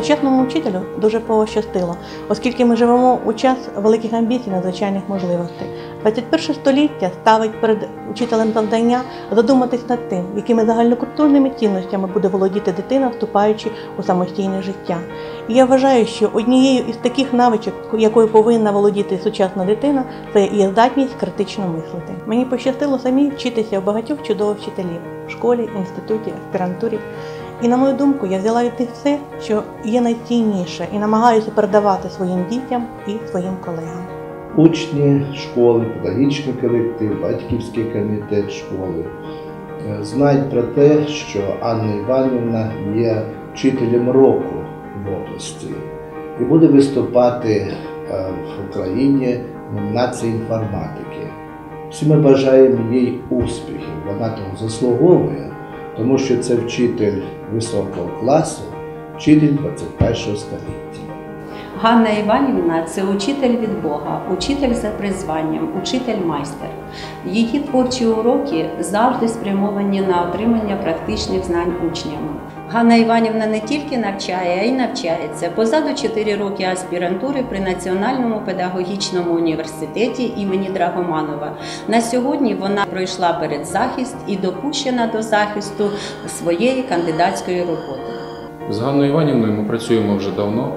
Сучасному вчителю дуже пощастило, оскільки ми живемо у час великих амбіцій, надзвичайних можливостей. 21 століття ставить перед учителем завдання задуматись над тим, якими загальнокультурними цінностями буде володіти дитина, вступаючи у самостійне життя. І я вважаю, що однією із таких навичок, якою повинна володіти сучасна дитина, це є здатність критично мислити. Мені пощастило самі вчитися у багатьох чудових вчителів в школі, інституті, аспірантурі. І на мою думку, я взяла від них все, що є найцінніше, і намагаюся передавати своїм дітям і своїм колегам. Учні школи, педагогічний колектив, батьківський комітет школи е, знають про те, що Анна Іванівна є вчителем року в області і буде виступати е, в Україні в номінації інформатики. Всі ми бажаємо їй успіхів. Вона того заслуговує, тому що це вчитель високого класу, вчитель 21 століття. Ганна Іванівна це учитель від Бога, учитель за призванням, учитель-майстер. Її творчі уроки завжди спрямовані на отримання практичних знань учнями. Ганна Іванівна не тільки навчає, а й навчається. Позаду 4 роки аспірантури при Національному педагогічному університеті імені Драгоманова. На сьогодні вона пройшла передзахист і допущена до захисту своєї кандидатської роботи. З Ганною Іванівною ми працюємо вже давно.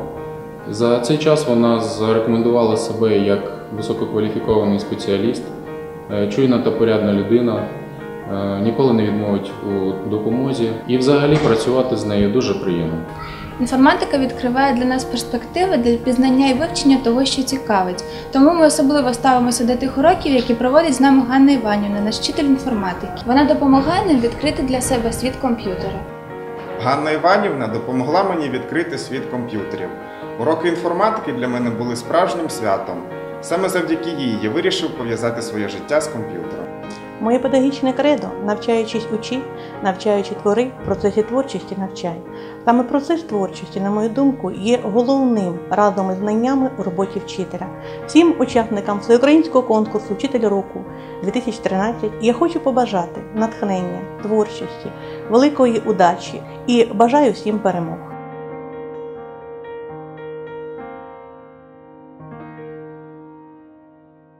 За цей час вона зарекомендувала себе як висококваліфікований спеціаліст, е, чуйна та порядна людина, ніколи не відмовить у допомозі. І взагалі працювати з нею дуже приємно. Інформатика відкриває для нас перспективи для пізнання і вивчення того, що цікавить. Тому ми особливо ставимося до тих уроків, які проводить з нами Ганна Іванівна, наш вчитель інформатики. Вона допомагає нам відкрити для себе світ комп'ютера. Ганна Іванівна допомогла мені відкрити світ комп'ютерів. Уроки інформатики для мене були справжнім святом. Саме завдяки їй я вирішив пов'язати своє життя з комп'ютером. Моє педагогічне кредо, навчаючись учи, навчаючи твори, в процесі творчості навчай. Саме процес творчості, на мою думку, є головним разом із знаннями у роботі вчителя. Всім учасникам всеукраїнського конкурсу Вчитель року 2013 я хочу побажати натхнення, творчості, великої удачі і бажаю всім перемог.